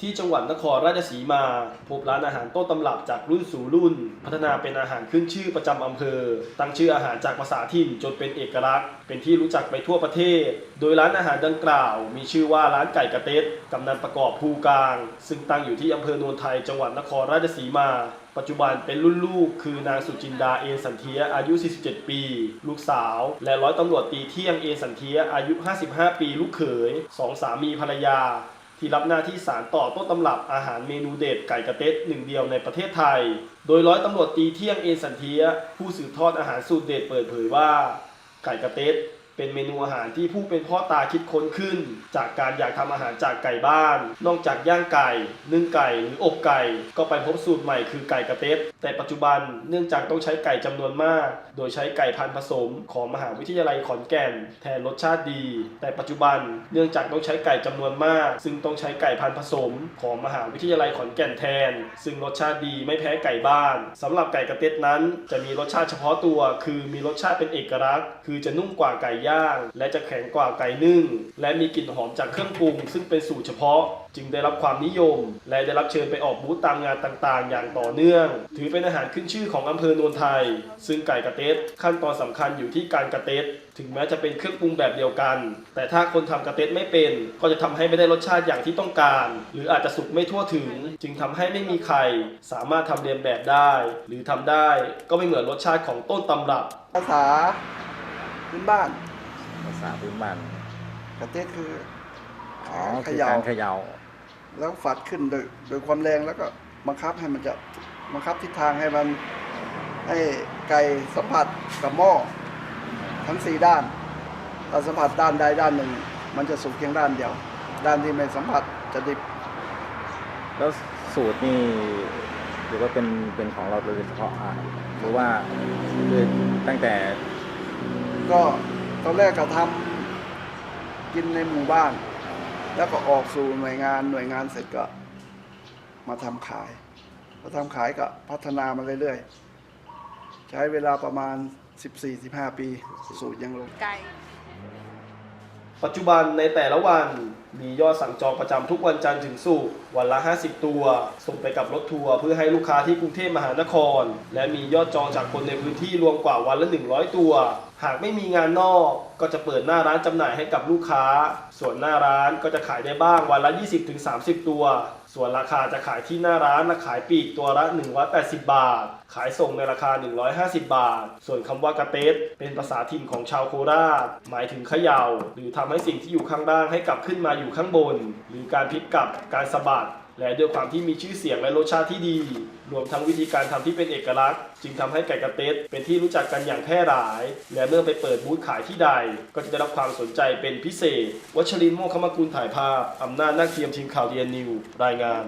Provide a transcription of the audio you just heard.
ที่จังหวัดนครราชสีมา พบร้านอาหารต้นตำรับจากรุ่นสู่รุ่น พัฒนาเป็นอาหารขึ้นชื่อประจำอำเภอ ตั้งชื่ออาหารจากภาษาถิ่นจนเป็นเอกลักษณ์ เป็นที่รู้จักไปทั่วประเทศ โดยร้านอาหารดังกล่าว มีชื่อว่าร้านไก่กระเต็ดกำนันประกอบภูกลาง ซึ่งตั้งอยู่ที่อำเภอโนนไทยจังหวัดนครราชสีมา ปัจจุบันเป็นรุ่นลูก คือนางสุจินดาเอสันเทียอายุ 47 ปี ลูกสาว และร้อยตำรวจตีเที่ยงเอสันเทียอายุ 55 ปี ลูกเขยสองสามีภรรยา ที่รับหน้าที่สารต่อต้นตำรับอาหารเมนูเด็ดไก่กระเต๊ดหนึ่งเดียวในประเทศไทย โดยร้อยตำรวจตีเที่ยงเอนสันเทีย ผู้สืบทอดอาหารสูตรเด็ดเปิดเผยว่า ไก่กระเต๊ด เป็นเมนูอาหารที่ผู้เป็นพ่อตาคิดค้นขึ้น จากการอยากทำอาหารจากไก่บ้าน นอกจากย่างไก่ นึ่งไก่หรืออบไก่ ก็ไปพบสูตรใหม่คือไก่กระเต็ดแต่ปัจจุบันเนื่องจากต้องใช้ไก่จำนวนมาก โดยใช้ไก่พันธุ์ผสมของมหาวิทยาลัยขอนแก่น แทนรสชาติดี แต่ปัจจุบันเนื่องจากต้องใช้ไก่จำนวนมาก ซึ่งต้องใช้ไก่พันธุ์ผสม ของมหาวิทยาลัยขอนแก่นแทน ซึ่งรสชาติดีไม่แพ้ไก่บ้านสำหรับไก่กระเต็ดนั้น จะมีรสชาติเฉพาะตัว คือมีรสชาติเป็นเอกลักษณ์ คือจะนุ่มกว่าไก่ย่าง และจะแข็งกว่าไก่นึ่ง และมีกลิ่นหอมจากเครื่องปรุง ซึ่งเป็นสูตรเฉพาะ จึงได้รับความนิยม และได้รับเชิญไปออกบูธตามงานต่างๆ อย่างต่อเนื่อง ถือเป็นอาหารขึ้นชื่อของอำเภอโนนไทย ซึ่งไก่กระเต็ดขั้นตอนสำคัญอยู่ที่การกระเต็ดถึงแม้จะเป็นเครื่องปรุงแบบเดียวกัน แต่ถ้าคนทำกระเต็ดไม่เป็น ก็จะทำให้ไม่ได้รสชาติอย่างที่ต้องการ หรืออาจจะสุกไม่ทั่วถึง จึงทำให้ไม่มีใครสามารถทำเรียนแบบได้ หรือทำได้ก็ไม่เหมือนรสชาติของต้นตำรับ ภาษาพื้นบ้าน ภาษาพื้นบ้านกระเต๊ดคืออ๋อเขคือย่าการเขย่าแล้วฝัดขึ้นโดยโดยความแรงแล้วก็บังคับให้มันจะบังคับทิศทางให้มันให้ไก่สัมผัสกับหม้อทั้งสี่ด้านถ้าสัมผัสด้านใดด้านหนึ่ง มันจะสุกเพียงด้านเดียว ด้านที่ไม่สัมผัสจะดิบแล้วสูตรนี่หรือว่าเป็นเป็นของเราโดยเฉพาะอะหรือว่าคือตั้งแต่ก็ ตอนแรกก็ทำกินในหมู่บ้าน แล้วก็ออกสู่หน่วยงานหน่วยงานเสร็จก็มาทำขายพอทำขายก็พัฒนามาเรื่อยๆ ใช้เวลาประมาณ 14-15 ปี สูตรยังลงไก่ ปัจจุบันในแต่ละวันมียอดสั่งจองประจำทุกวันจันทร์ถึงศุกร์วันละ 50 ตัว ส่งไปกับรถทัวร์เพื่อให้ลูกค้าที่กรุงเทพมหานคร และมียอดจองจากคนในพื้นที่รวมกว่าวันละ 100 ตัว หากไม่มีงานนอกก็จะเปิดหน้าร้านจำหน่ายให้กับลูกค้า ส่วนหน้าร้านก็จะขายได้บ้างวันละ 20-30 ตัว ส่วนราคาจะขายที่หน้าร้านและขายปีกตัวละ 180 บาท ขายส่งในราคา 150 บาท ส่วนคำว่ากระเต๊ดเป็นภาษาถิ่นของชาวโคราช หมายถึงเขยา่า หรือทำให้สิ่งที่อยู่ข้างล่างให้กลับขึ้นมาอยู่ข้างบน หรือการพลิกกลับการสะบัดและด้วยความที่มีชื่อเสียงและรสชาติที่ดี รวมทั้งวิธีการทำที่เป็นเอกลักษณ์ จึงทำให้ไก่กระเต๊ดเป็นที่รู้จักกันอย่างแพร่หลาย และเมื่อไปเปิดบูธขายที่ใด ก็จะได้รับความสนใจเป็นพิเศษ วัชรินโมคมกุลถ่ายภาพอำนาจนักเทียมทีมข่าวเรียนนิว รายงาน